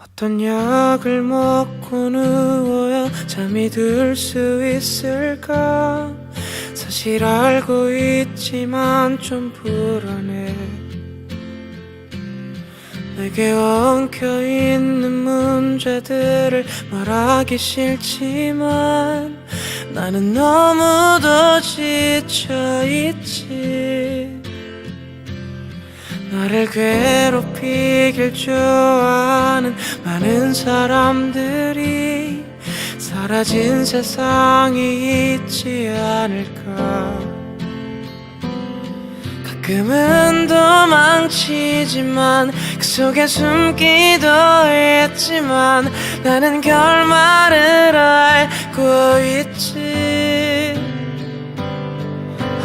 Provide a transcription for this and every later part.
어떤 약을 먹고 누워야 잠이 들 수 있을까? 사실 알고 있지만 좀 불안해. 내게 엉켜 있는 문제들을 말하기 싫지만 나는 너무도 지쳐 있지. 나를 괴롭히길 좋아하는 사람들이 사라진 세상이 있지 않을까. 가끔은 도망치지만 그 속에 숨기도 했지만 나는 결말을 알고 있지.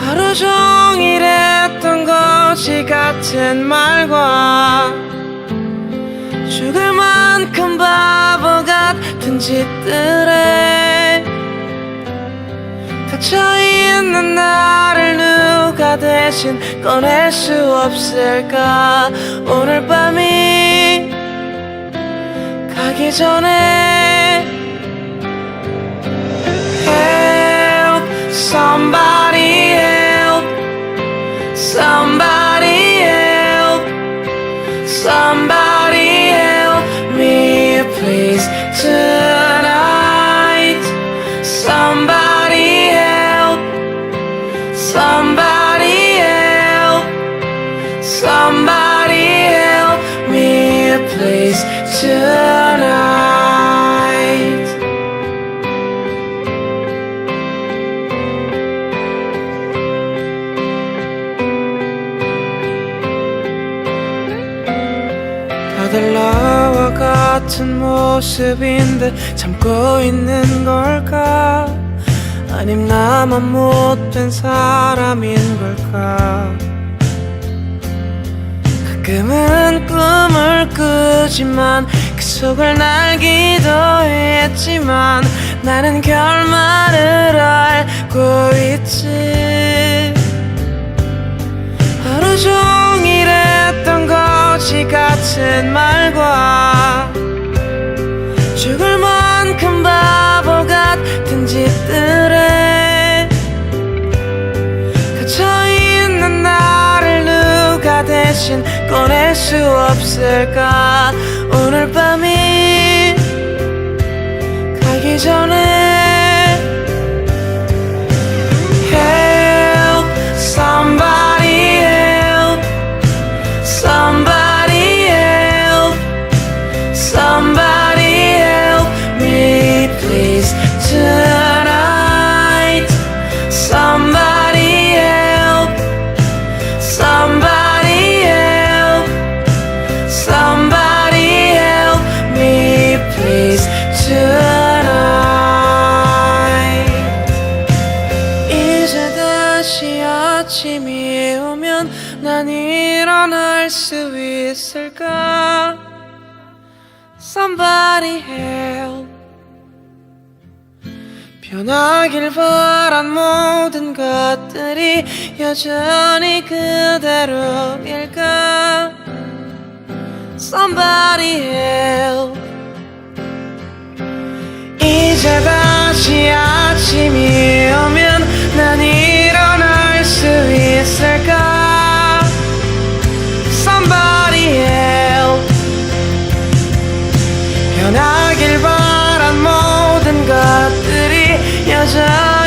하루 종일 했던 거지 같은 말과 죽을 만큼 바보 같은 짓들에 닫혀있는 나를 누가 대신 꺼낼 수 없을까? 오늘 밤이 가기 전에 Help somebody help somebody 다들 나와 같은 모습인데 참고 있는 걸까? 아님 나만 못된 사람인 걸까? 가끔은 꿈을 꾸지만 그 속을 날 기도 했지만 나는 결말을 꺼낼 수 없을까? 오늘 밤이 가기 전에 일어날 수 있을까? Somebody help. 변하길 바란 모든 것들이 여전히 그대로일까? Somebody help. 이제 다 변